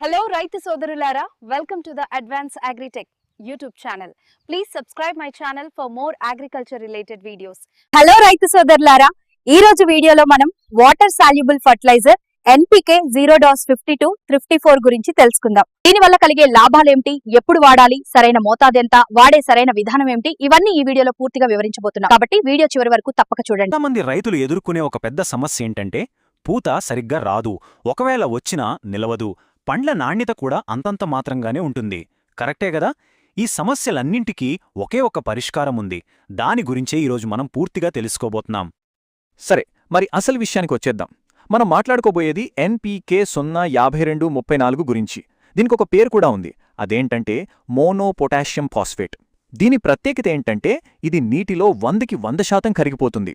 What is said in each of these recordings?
Hello రైతు సోదరులారా welcome to the advance agritech YouTube channel please subscribe my channel for more agriculture related videos hello రైతు సోదరులారా ఈ రోజు వీడియోలో మనం water soluble fertilizer NPK zero dash fifty two fifty four గురించి తెలుసుకుందాం. దీని వల్ల కలిగే లాభాలేంటి ఎప్పుడు వాడాలి? సరైన మోతాదు ఎంత? వాడే సరైన విధానం ఏమిటి? ఇవన్నీ ఈ వీడియోలో పూర్తిగా వివరించబోతున్నాం. కాబట్టి వీడియో చివరి వరకు తప్పక చూడండి. మంది రైతులు ఎదుర్కొనే ఒక పెద్ద సమస్య ఏంటంటే పూత సరిగ్గా రాదు. ఒకవేళ వచ్చినా నిలవదు. పండ్ల నాణ్యత కూడా అంతంత మాత్రంగానే ఉంటుంది. కరెక్టే గదా? ఈ సమస్యలన్నింటికీ ఒకే ఒక పరిష్కారం ఉంది దాని గురించే ఈరోజు మనం పూర్తిగా తెలుసుకోబోతున్నాం. సరే మరి అసలు విషయానికి వచ్చేద్దాం. మనం మాట్లాడుకోబోయేది ఎన్పీకే సున్నా యాభై రెండు ముప్పై నాలుగు గురించి. దీనికి ఒక పేరు కూడా ఉంది. అదేంటంటే మోనో పొటాషియం ఫాస్ఫేట్. దీని ప్రత్యేకత ఏంటంటే ఇది నీటిలో వందకి వంద శాతం కరిగిపోతుంది.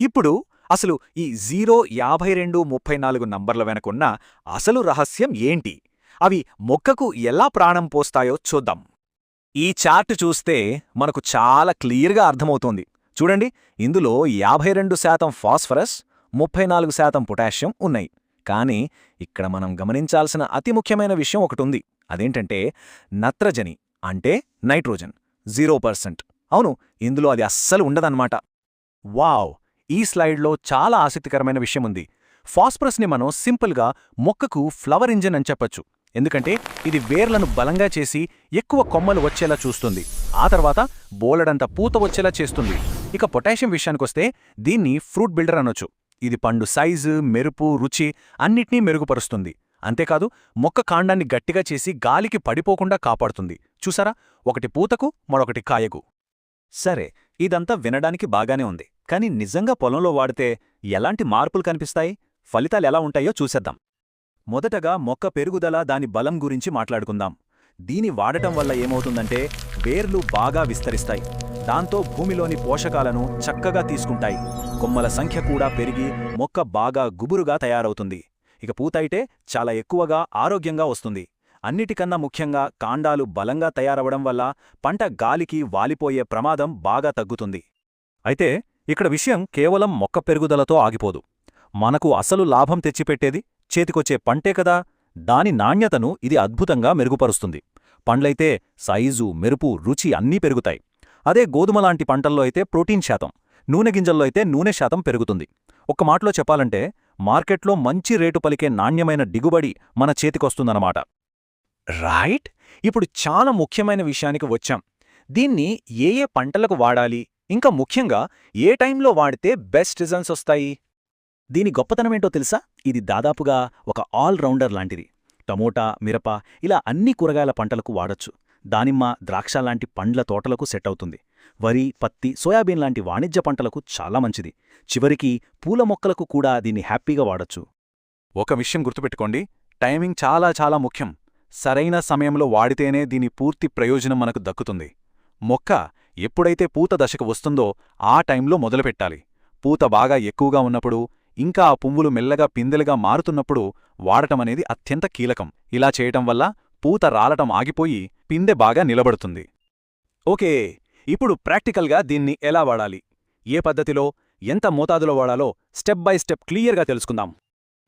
ఇప్పుడు అసలు ఈ జీరో యాభై రెండు ముప్పై నాలుగు నంబర్ల వెనకున్న అసలు రహస్యం ఏంటి? అవి మొక్కకు ఎలా ప్రాణం పోస్తాయో చూద్దాం. ఈ చార్ట్ చూస్తే మనకు చాలా క్లియర్గా అర్థమవుతోంది. చూడండి ఇందులో యాభై రెండు శాతం ఫాస్ఫరస్ ముప్పై నాలుగు శాతం పొటాషియం ఉన్నాయి. కానీ ఇక్కడ మనం గమనించాల్సిన అతి ముఖ్యమైన విషయం ఒకటుంది. అదేంటంటే నత్రజని అంటే నైట్రోజన్ జీరో పర్సెంట్. అవును ఇందులో అది అస్సలు ఉండదన్నమాట. వావ్! ఈ స్లైడ్లో చాలా ఆసక్తికరమైన విషయం ఉంది. ఫాస్ఫరస్ని మనం సింపుల్గా మొక్కకు ఫ్లవర్ ఇంజిన్ అని చెప్పొచ్చు. ఎందుకంటే ఇది వేర్లను బలంగా చేసి ఎక్కువ కొమ్మలు వచ్చేలా చూస్తుంది. ఆ తర్వాత బోలెడంత పూత వచ్చేలా చేస్తుంది. ఇక పొటాషియం విషయానికొస్తే దీన్ని ఫ్రూట్ బిల్డర్ అనొచ్చు. ఇది పండు సైజు మెరుపు రుచి అన్నిటినీ మెరుగుపరుస్తుంది. అంతేకాదు మొక్క కాండాన్ని గట్టిగా చేసి గాలికి పడిపోకుండా కాపాడుతుంది. చూసారా? ఒకటి పూతకు మరొకటి కాయకు. సరే ఇదంతా వినడానికి బాగానే ఉంది. కానీ నిజంగా పొలంలో వాడితే ఎలాంటి మార్పులు కనిపిస్తాయి? ఫలితాలు ఎలా ఉంటాయో చూసేద్దాం. మొదటగా మొక్క పెరుగుదల దాని బలం గురించి మాట్లాడుకుందాం. దీని వాడటం వల్ల ఏమవుతుందంటే వేర్లు బాగా విస్తరిస్తాయి. దాంతో భూమిలోని పోషకాలను చక్కగా తీసుకుంటాయి. కొమ్మల సంఖ్య కూడా పెరిగి మొక్క బాగా గుబురుగా తయారవుతుంది. ఇక పూతయితే చాలా ఎక్కువగా ఆరోగ్యంగా వస్తుంది. అన్నిటికన్నా ముఖ్యంగా కాండాలు బలంగా తయారవడం వల్ల పంట గాలికి వాలిపోయే ప్రమాదం బాగా తగ్గుతుంది. అయితే ఇక్కడ విషయం కేవలం మొక్క పెరుగుదలతో ఆగిపోదు. మనకు అసలు లాభం తెచ్చిపెట్టేది చేతికొచ్చే పంటే కదా. దాని నాణ్యతను ఇది అద్భుతంగా మెరుగుపరుస్తుంది. పండ్లైతే సైజు మెరుపు రుచి అన్నీ పెరుగుతాయి. అదే గోధుమలాంటి పంటల్లో అయితే ప్రోటీన్ శాతం నూనె గింజల్లో అయితే నూనె శాతం పెరుగుతుంది. ఒక్క మాటలో చెప్పాలంటే మార్కెట్లో మంచి రేటు పలికే నాణ్యమైన దిగుబడి మన చేతికొస్తుందన్నమాట. రైట్? ఇప్పుడు చాలా ముఖ్యమైన విషయానికి వచ్చాం. దీన్ని ఏ ఏ పంటలకు వాడాలి? ఇంకా ముఖ్యంగా ఏ టైంలో వాడితే బెస్ట్ రిజల్ట్స్ వస్తాయి? దీని గొప్పతనమేంటో తెలుసా? ఇది దాదాపుగా ఒక ఆల్రౌండర్ లాంటిది. టమోటా మిరప ఇలా అన్ని కూరగాయల పంటలకు వాడొచ్చు. దానిమ్మ ద్రాక్ష లాంటి పండ్ల తోటలకు సెట్ అవుతుంది వరి పత్తి సోయాబీన్ లాంటి వాణిజ్య పంటలకు చాలా మంచిది. చివరికి పూల మొక్కలకు కూడా దీన్ని హ్యాపీగా వాడొచ్చు. ఒక విషయం గుర్తుపెట్టుకోండి. టైమింగ్ చాలా చాలా ముఖ్యం. సరైన సమయంలో వాడితేనే దీని పూర్తి ప్రయోజనం మనకు దక్కుతుంది. మొక్క ఎప్పుడైతే పూత దశకు వస్తుందో ఆ టైంలో మొదలుపెట్టాలి. పూత బాగా ఎక్కువగా ఉన్నప్పుడు ఇంకా ఆ పువ్వులు మెల్లగా పిందెలుగా మారుతున్నప్పుడు వాడటమనేది అత్యంత కీలకం. ఇలా చేయటం వల్ల పూత రాలటం ఆగిపోయి పిందె బాగా నిలబడుతుంది. ఓకే ఇప్పుడు ప్రాక్టికల్గా దీన్ని ఎలా వాడాలి? ఏ పద్ధతిలో ఎంత మోతాదులో వాడాలో స్టెప్ బై స్టెప్ క్లియర్గా తెలుసుకుందాం.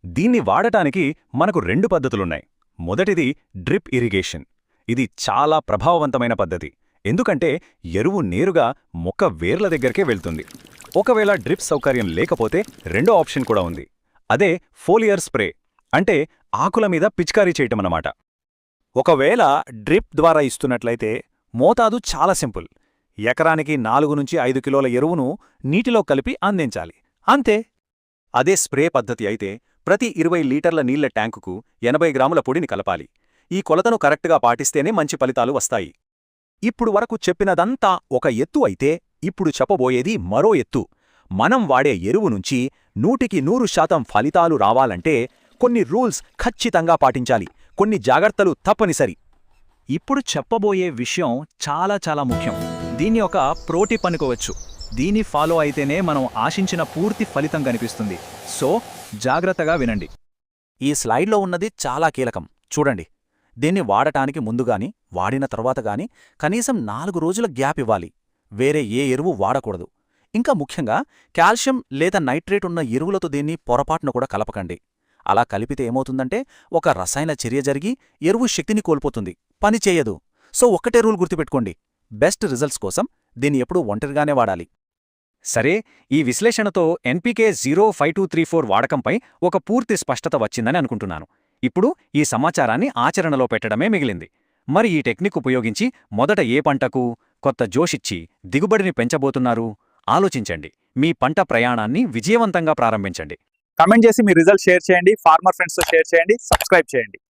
దీన్ని వాడటానికి మనకు రెండు పద్ధతులున్నాయి. మొదటిది డ్రిప్ ఇరిగేషన్. ఇది చాలా ప్రభావవంతమైన పద్ధతి. ఎందుకంటే ఎరువు నేరుగా మొక్క వేర్ల దగ్గరికే వెళ్తుంది. ఒకవేళ డ్రిప్ సౌకర్యం లేకపోతే రెండో ఆప్షన్ కూడా ఉంది. అదే ఫోలియర్ స్ప్రే అంటే ఆకుల మీద పిచికారీ చేయటమన్నమాట. ఒకవేళ డ్రిప్ ద్వారా ఇస్తున్నట్లయితే మోతాదు చాలా సింపుల్. ఎకరానికి నాలుగు నుంచి ఐదు కిలోల ఎరువును నీటిలో కలిపి అందించాలి. అంతే. అదే స్ప్రే పద్ధతి అయితే ప్రతి ఇరవై లీటర్ల నీళ్ళ ట్యాంకుకు ఎనభై గ్రాముల పొడిని కలపాలి. ఈ కొలతను కరెక్ట్గా పాటిస్తేనే మంచి ఫలితాలు వస్తాయి. ఇప్పుడు వరకు చెప్పినదంతా ఒక ఎత్తు అయితే ఇప్పుడు చెప్పబోయేది మరో ఎత్తు. మనం వాడే ఎరువు నుంచి నూటికి నూరు శాతం ఫలితాలు రావాలంటే కొన్ని రూల్స్ ఖచ్చితంగా పాటించాలి. కొన్ని జాగ్రత్తలు తప్పనిసరి. ఇప్పుడు చెప్పబోయే విషయం చాలా చాలా ముఖ్యం. దీన్ని ఒక ప్రోటిప్ అనుకోవచ్చు దీన్ని ఫాలో అయితేనే మనం ఆశించిన పూర్తి ఫలితం కనిపిస్తుంది. సో జాగ్రత్తగా వినండి. ఈ స్లైడ్లో ఉన్నది చాలా కీలకం. చూడండి. దీన్ని వాడటానికి ముందుగాని వాడిన తర్వాతగాని కనీసం నాలుగు రోజుల గ్యాప్ ఇవ్వాలి. వేరే ఏ ఎరువు వాడకూడదు. ఇంకా ముఖ్యంగా కాల్షియం లేదా నైట్రేట్ ఉన్న ఎరువులతో దీన్ని పొరపాటున కూడా కలపకండి. అలా కలిపితే ఏమవుతుందంటే ఒక రసాయన చర్య జరిగి ఎరువు శక్తిని కోల్పోతుంది. పని చేయదు. సో ఒక్కటే రూల్ గుర్తుపెట్టుకోండి. బెస్ట్ రిజల్ట్స్ కోసం దీన్ని ఎప్పుడూ ఒంటరిగానే వాడాలి. సరే ఈ విశ్లేషణతో NPK zero five two three four వాడకంపై ఒక పూర్తి స్పష్టత వచ్చిందని అనుకుంటున్నాను. ఇప్పుడు ఈ సమాచారాన్ని ఆచరణలో పెట్టడమే మిగిలింది. మరి ఈ టెక్నిక్ ఉపయోగించి మొదట ఏ పంటకు కొత్త జోషిచ్చి దిగుబడిని పెంచబోతున్నారు? ఆలోచించండి. మీ పంట ప్రయాణాన్ని విజయవంతంగా ప్రారంభించండి. కమెంట్ చేసి మీ రిజల్ట్ షేర్ చేయండి. ఫార్మర్ ఫ్రెండ్స్తో షేర్ చేయండి. సబ్స్క్రైబ్ చేయండి.